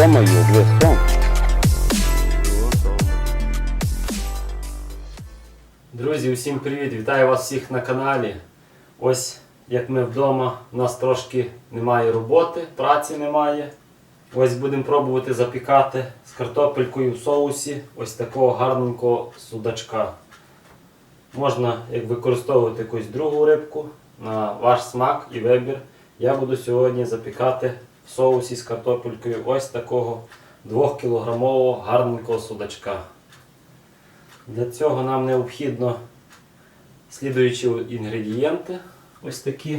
йомаю, вже сон. Друзі, усім привіт! Вітаю вас всіх на каналі. Ось як ми вдома, у нас трошки немає роботи, праці немає. Ось будемо пробувати запікати з картопелькою в соусі ось такого гарненького судачка. Можна як використовувати якусь другу рибку на ваш смак і вибір. Я буду сьогодні запікати в соусі з картопелькою ось такого 2-кілограмового гарненького судачка. Для цього нам необхідно слідуючі інгредієнти. Ось такі.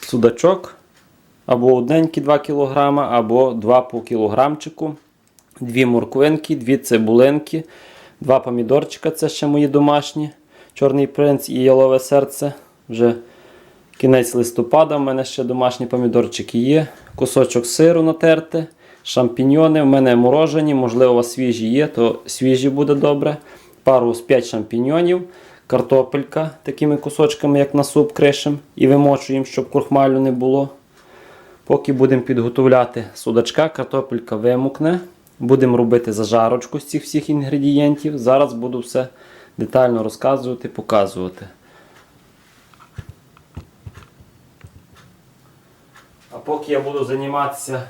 Судачок. Або одненький 2 кг, або 2 по кілограмчику. Дві морквинки, дві цибулинки, два помідорчика, це ще мої домашні. Чорний принц і ялове серце. Вже кінець листопада. У мене ще домашні помідорчики є. Кусочок сиру натерти, шампіньйони. У мене морожені, можливо, у вас свіжі є, то свіжі буде добре. Пару з 5 шампіньйонів, картопелька такими кусочками, як на суп кришем, і вимочуємо, щоб крохмалю не було. Поки будемо підготовляти судачка, картопелька вимукне. Будемо робити зажарочку з цих всіх інгредієнтів. Зараз буду все детально розказувати, показувати. Поки я буду займатися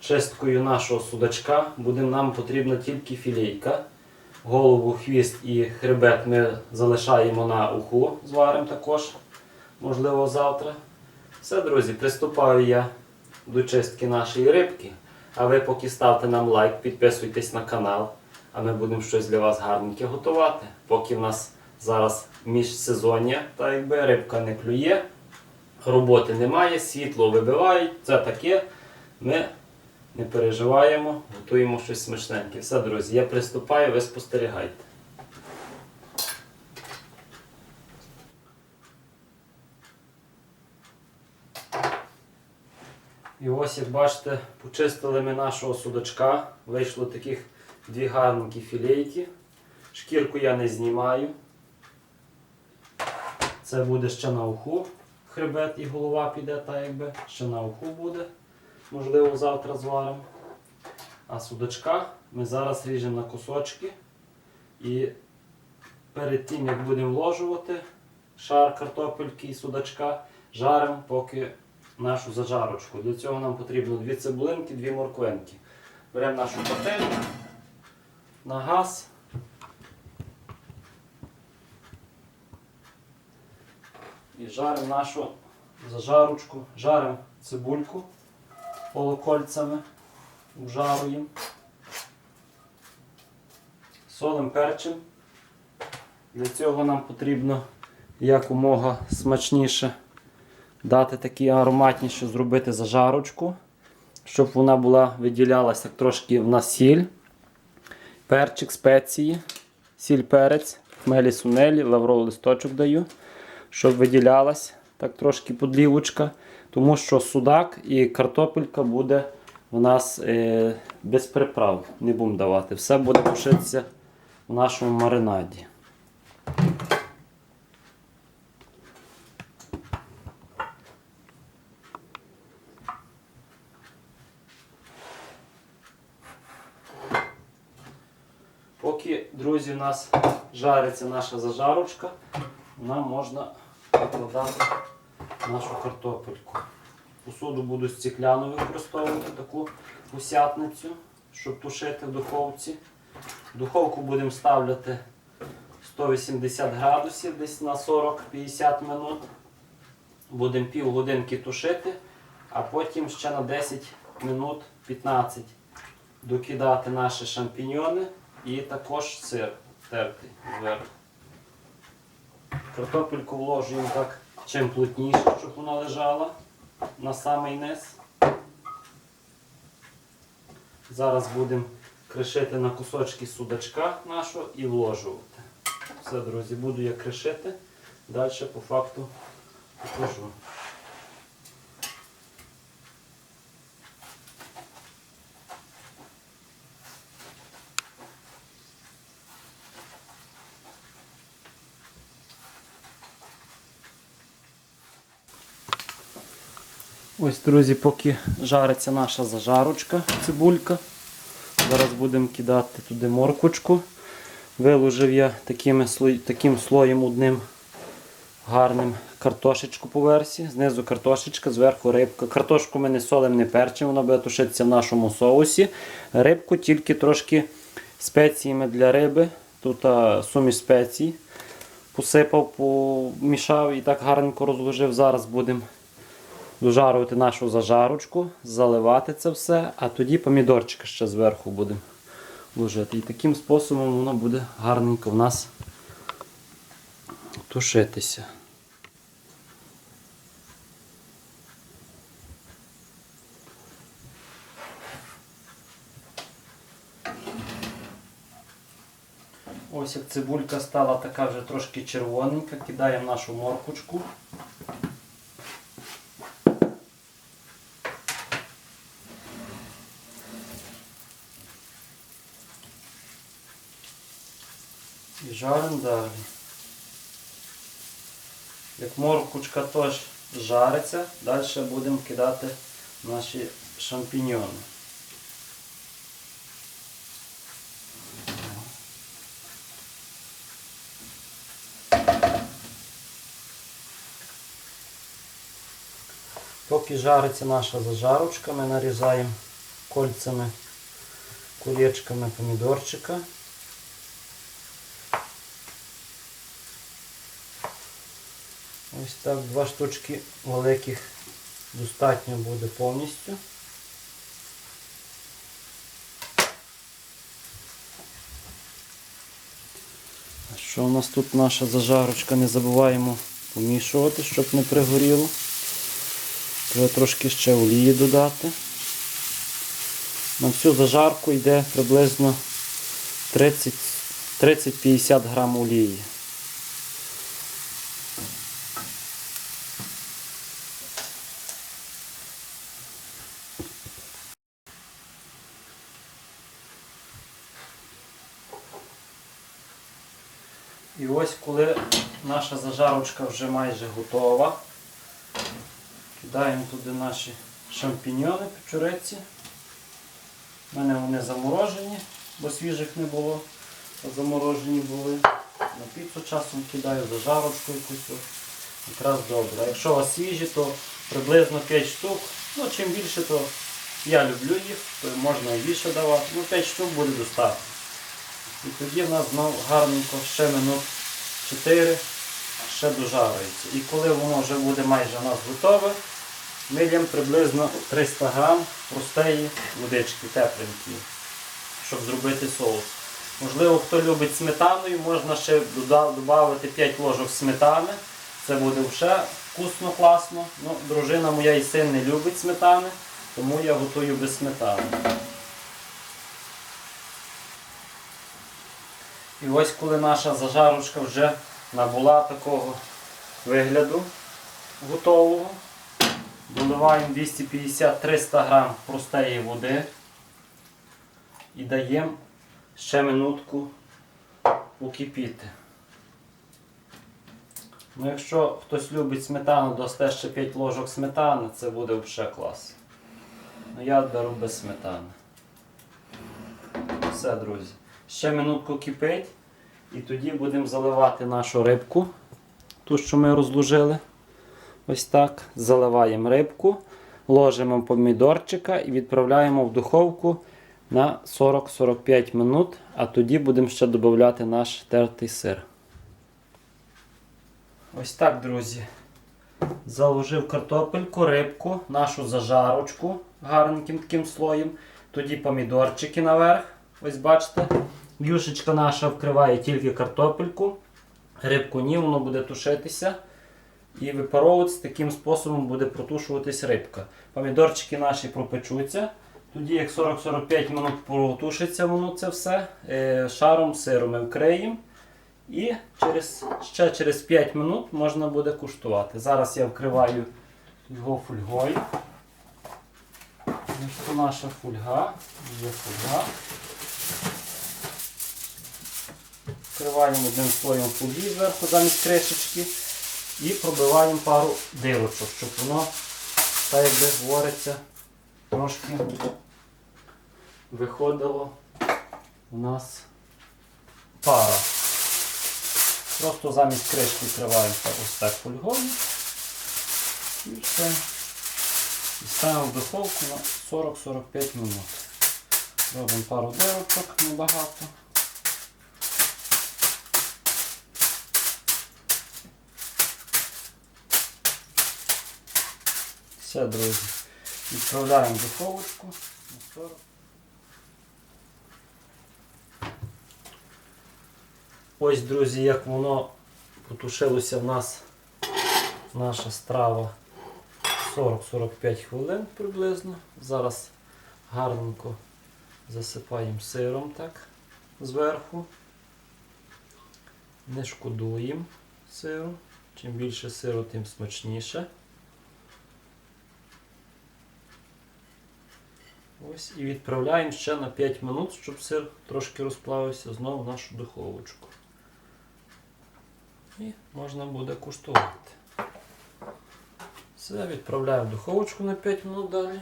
чисткою нашого судачка, буде нам потрібна тільки філейка. Голову, хвіст і хребет ми залишаємо на уху, зваримо також, можливо, завтра. Все, друзі, приступаю я до чистки нашої рибки. А ви поки ставте нам лайк, підписуйтесь на канал, а ми будемо щось для вас гарненьке готувати. Поки в нас зараз міжсезоння, та якби рибка не клює, роботи немає, світло вибивають, це таке. Ми не переживаємо, готуємо щось смачненьке. Все, друзі, я приступаю, ви спостерігайте. І ось, як бачите, почистили ми нашого судачка. Вийшло таких дві гарненькі філейки. Шкірку я не знімаю. Це буде ще на уху. Хребет і голова піде, та якби. Ще на уху буде. Можливо, завтра зваримо. А судачка ми зараз ріжемо на кусочки. І перед тим, як будемо вложувати шар картопельки і судачка, жаримо поки нашу зажарочку. Для цього нам потрібно дві цибулинки, дві морквинки. Беремо нашу пательню на газ. І жаримо нашу зажарочку, жаримо цибульку полукольцями, обжаруємо. Солим перчим. Для цього нам потрібно якомога смачніше дати такі ароматніше, зробити зажарочку, щоб вона була виділялася трошки в нас сіль, перчик, спеції, сіль перець, хмелі сунелі, лавровий листочок даю, щоб виділялась так трошки подлівочка, тому що судак і картопелька буде у нас е, без приправ. Не будемо давати. Все буде тушитися в нашому маринаді. Поки, друзі, у нас жариться наша зажарочка, нам можна викладати нашу картопельку. Посуду буду стекляну використовувати таку усятницю, щоб тушити в духовці. Духовку будемо ставляти 180 градусів десь на 40-50 минут. Будемо півгодинки тушити, а потім ще на 10 минут 15 докидати наші шампіньйони і також сир тертий зверху. Картопельку вложуємо так чим плотніше, щоб вона лежала на самий низ. Зараз будемо кришити на кусочки судачка нашого і вложувати. Все, друзі, буду я кришити. Далі по факту покажу. Ось, друзі, поки жариться наша зажарочка, цибулька. Зараз будемо кидати туди морквочку. Виложив я такими, таким слоєм одним гарним картошечку по версії. Знизу картошечка, зверху рибка. Картошку ми не солимо, не перчимо, вона буде тушитися в нашому соусі. Рибку тільки трошки спеціями для риби. Тут а, суміш спецій. Посипав, помішав і так гарненько розложив. Зараз будемо дожарувати нашу зажарочку, заливати це все, а тоді помідорчика ще зверху будемо ложити. І таким способом воно буде гарненько в нас тушитися. Ось як цибулька стала така вже трошки червоненька, кидаємо нашу морквочку. Жаримо далі. Як морквочка теж жариться, далі будемо кидати наші шампіньони. Поки жариться наша зажарочка, ми нарізаємо кольцями, кулечками помідорчика. Ось так, два штучки великих достатньо буде повністю. Що у нас тут наша зажарочка? Не забуваємо помішувати, щоб не пригоріло. Треба трошки ще олії додати. На всю зажарку йде приблизно 30 30-50 грам олії. І ось коли наша зажарочка вже майже готова, кидаємо туди наші шампіньони печуриці. У мене вони заморожені, бо свіжих не було, а заморожені були. На піцу часом кидаю зажарочку якусь. Якраз добре. А якщо у вас свіжі, то приблизно 5 штук. Ну, чим більше, то я люблю їх, то можна і більше давати. Ну, 5 штук буде достатньо. І тоді в нас знов гарненько ще минут 4 ще дожарюється. І коли воно вже буде майже у нас готове, ми приблизно 300 грам простої водички тепленької, щоб зробити соус. Можливо, хто любить сметаною, можна ще додати 5 ложок сметани. Це буде вже вкусно, класно. Ну, дружина моя і син не любить сметани, тому я готую без сметани. І ось коли наша зажарочка вже набула такого вигляду готового, доливаємо 250-300 грам простої води і даємо ще минутку покипіти. Ну, якщо хтось любить сметану, дасте ще 5 ложок сметани, це буде взагалі клас. Ну я беру без сметани. Все, друзі. Ще минутку кипить. І тоді будемо заливати нашу рибку, ту, що ми розложили. Ось так. Заливаємо рибку, ложимо помідорчика і відправляємо в духовку на 40-45 минут, а тоді будемо ще додати наш тертий сир. Ось так, друзі. Заложив картопельку, рибку, нашу зажарочку гарненьким таким слоєм. Тоді помідорчики наверх. Ось бачите. Юшечка наша вкриває тільки картопельку. Рибку ні, воно буде тушитися. І випаровуватися таким способом буде протушуватись рибка. Помідорчики наші пропечуться. Тоді, як 40-45 минут протушиться воно це все, е, шаром сиру ми вкриємо. І через, ще через 5 минут можна буде куштувати. Зараз я вкриваю його фольгою. Це наша фольга. Є фольга. Вкриваємо одним слоєм фольги зверху замість кришечки і пробиваємо пару дирочок, щоб воно так як би говориться, трошки виходило у нас пара. Просто замість кришки відкриваємося ось так фольгою. І все. І ставимо в духовку на 40-45 минут. Робимо пару дирочок небагато. Все, друзі. Відправляємо духовочку Ось, друзі, як воно потушилося в нас наша страва 40-45 хвилин приблизно. Зараз гарненько засипаємо сиром так зверху. Не шкодуємо сиру. Чим більше сиру, тим смачніше. Ось і відправляємо ще на 5 минут, щоб сир трошки розплавився знову в нашу духовочку. І можна буде куштувати. Все, відправляю в духовочку на 5 минут далі.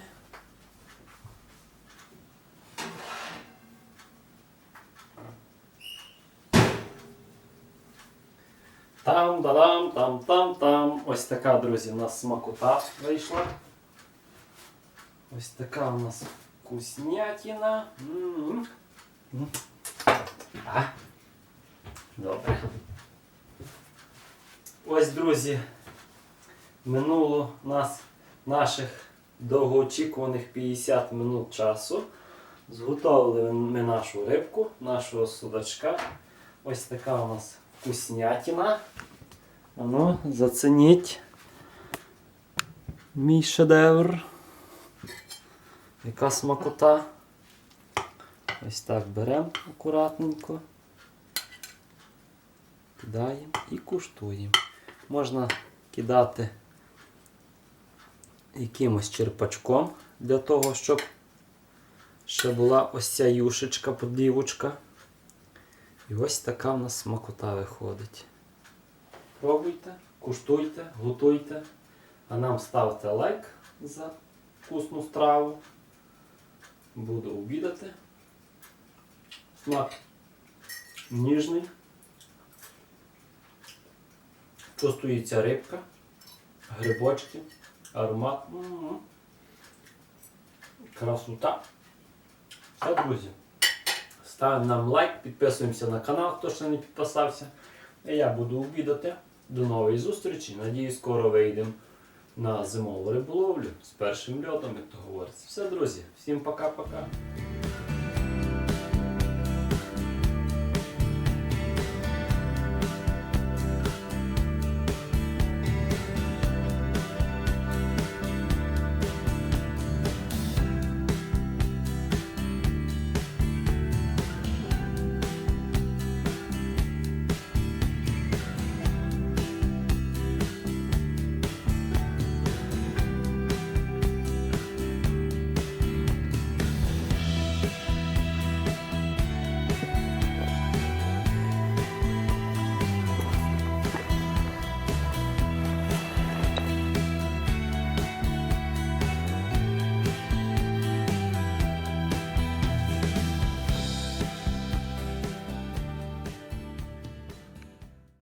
Там, дадам, там, там, там. Ось така, друзі, у нас смакота вийшла. Ось така у нас вкуснятина. А. Добре. Ось, друзі, минуло нас наших довгоочікуваних 50 минут часу. Зготовили ми нашу рибку, нашого судачка. Ось така у нас вкуснятина. Ану, зацініть мій шедевр. Яка смакота. Ось так беремо акуратненько. Кидаємо і куштуємо. Можна кидати якимось черпачком для того, щоб ще була ось ця юшечка, подлівочка. І ось така в нас смакота виходить. Пробуйте, куштуйте, готуйте. А нам ставте лайк за вкусну страву. Буду обідати. Смак ніжний. Чувствується рибка, грибочки, аромат. М-м-м. Красота. Все, друзі. Ставимо нам лайк, підписуємося на канал, хто ще не підписався. А я буду обідати. До нової зустрічі. Надіюсь, скоро вийдемо на зимову риболовлю з першим льотом, як то говориться. Все, друзі, Всем пока-пока.